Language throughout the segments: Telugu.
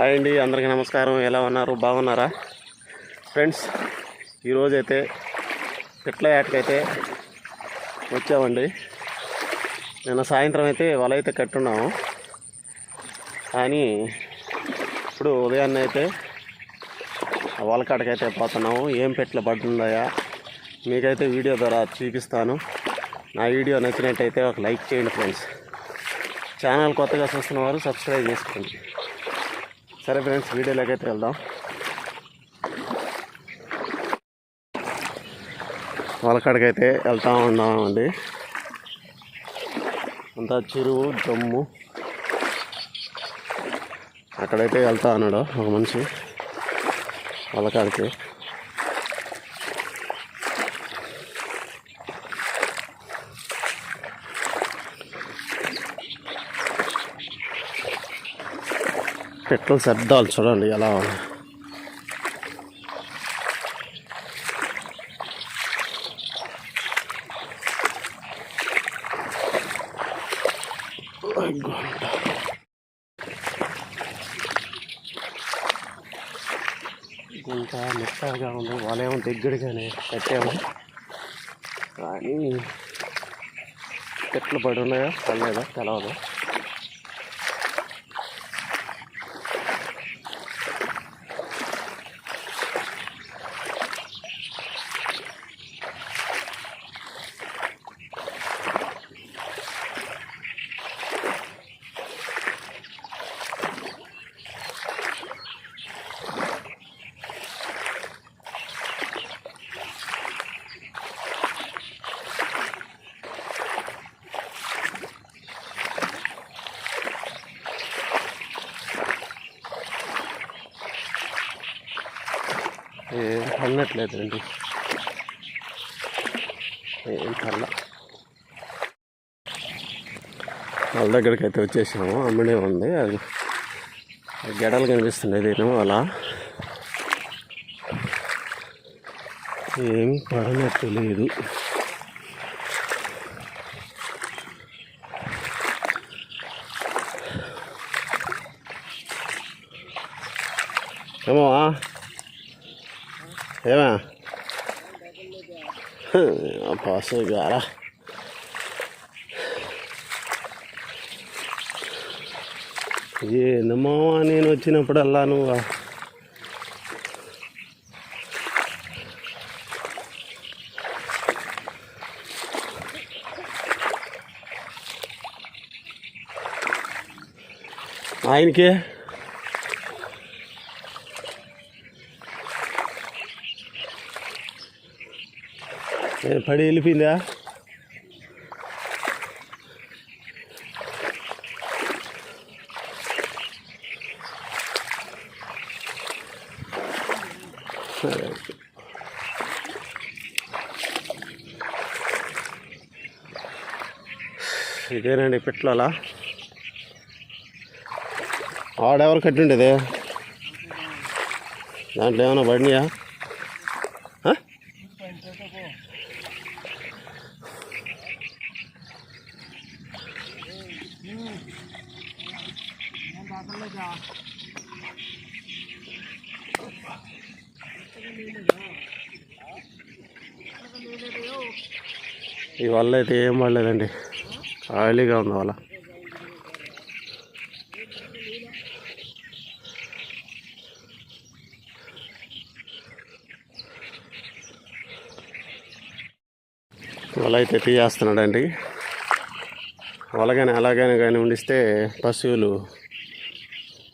హాయ్ అండి అందరికీ నమస్కారం. ఎలా ఉన్నారు? బాగున్నారా? ఫ్రెండ్స్ ఈరోజైతే పిట్ల యాటకైతే వచ్చామండి. నిన్న సాయంత్రం అయితే వల అయితే కట్టున్నాము. కానీ ఇప్పుడు ఉదయాన్నే అయితే ఆ వలకాడకైతే పోతున్నాము. ఏం పెట్ల పడుతుందయా మీకైతే వీడియో ద్వారా చూపిస్తాను. నా వీడియో నచ్చినట్టయితే ఒక లైక్ చేయండి ఫ్రెండ్స్. ఛానల్ కొత్తగా చూస్తున్న వారు సబ్స్క్రైబ్ చేసుకోండి. సరే ఫ్రెండ్స్ వీడియోలోకి అయితే వెళ్దాం. వలకాడికైతే వెళ్తా ఉన్నామండి. అంతా చెరువు జమ్ము. అక్కడైతే వెళ్తా అన్నాడు ఒక మనిషి. వలకాడికి పెట్రోల్ శబ్దాలు చూడండి ఎలా ఉన్నాయి. గుంట మెత్తగా ఉంది వాళ్ళేమో దగ్గరగానే కట్టాము. కానీ చెట్లు పడి ఉన్నాయా? పడలేదా? తెలవదు. ఏం పడినట్లేదండి ఏం పర్ల వాళ్ళ దగ్గరికి అయితే వచ్చేసాము అమ్మడే ఉంది. అది గెడలు కనిపిస్తున్నాయి దీని అలా ఏం పడనట్టు లేదు. ఏమో ఏమా పాస్ గారా ఏందమ్మా నేను వచ్చినప్పుడల్లా నువ్వు ఆయనకి పడి వెళ్ళిపోయిందా? సరే ఇదేనండి పెట్లోలా ఆడెవరు కట్టిండేది? దాంట్లో ఏమైనా పడినాయా? ఈ వల్ల అయితే ఏం పడలేదండి. ఆయిలీగా ఉంది వాళ్ళ వల అయితే తీయేస్తున్నాడండి వలగానే అలాగైనా కానీ ఉండిస్తే పశువులు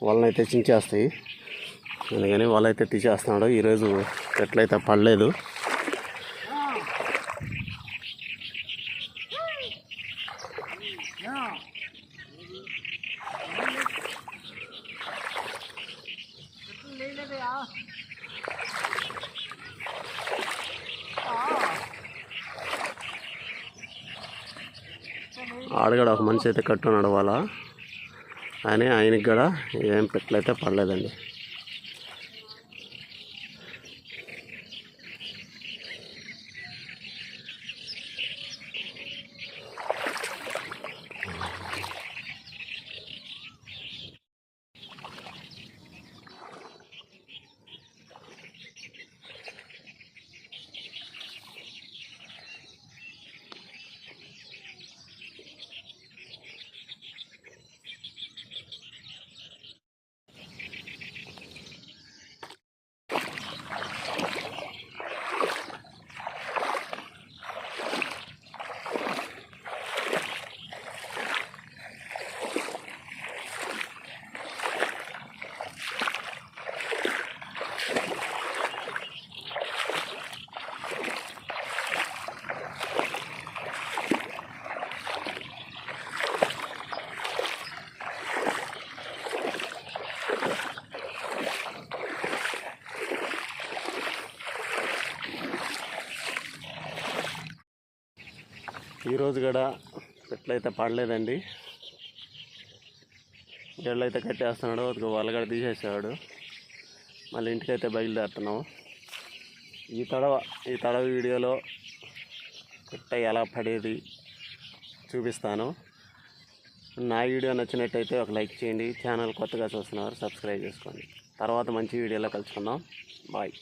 వాళ్ళనైతే చించేస్తాయి. అందుకని వాళ్ళైతే తీసేస్తున్నాడు. ఈరోజు ఎట్లయితే పడలేదు. ఆడగాడు ఒక మనిషి అయితే కట్టున్నాడు వాళ్ళ కానీ ఆయనకి కూడా ఏం పెట్టలైతే పడలేదండి ఈరోజు కూడా పెట్లయితే పడలేదండి. ఏళ్ళైతే కట్టేస్తున్నాడు ఒక వలగడ తీసేసాడు. మళ్ళీ ఇంటికైతే బయలుదేరుతున్నాము. ఈ తడవ ఈ తడవ వీడియోలో పెట్ట ఎలా పడేది చూపిస్తాను. నా వీడియో నచ్చినట్టయితే ఒక లైక్ చేయండి. ఛానల్ కొత్తగా చూస్తున్నారు సబ్స్క్రైబ్ చేసుకోండి. తర్వాత మంచి వీడియోలో కలుసుకుందాం. బాయ్.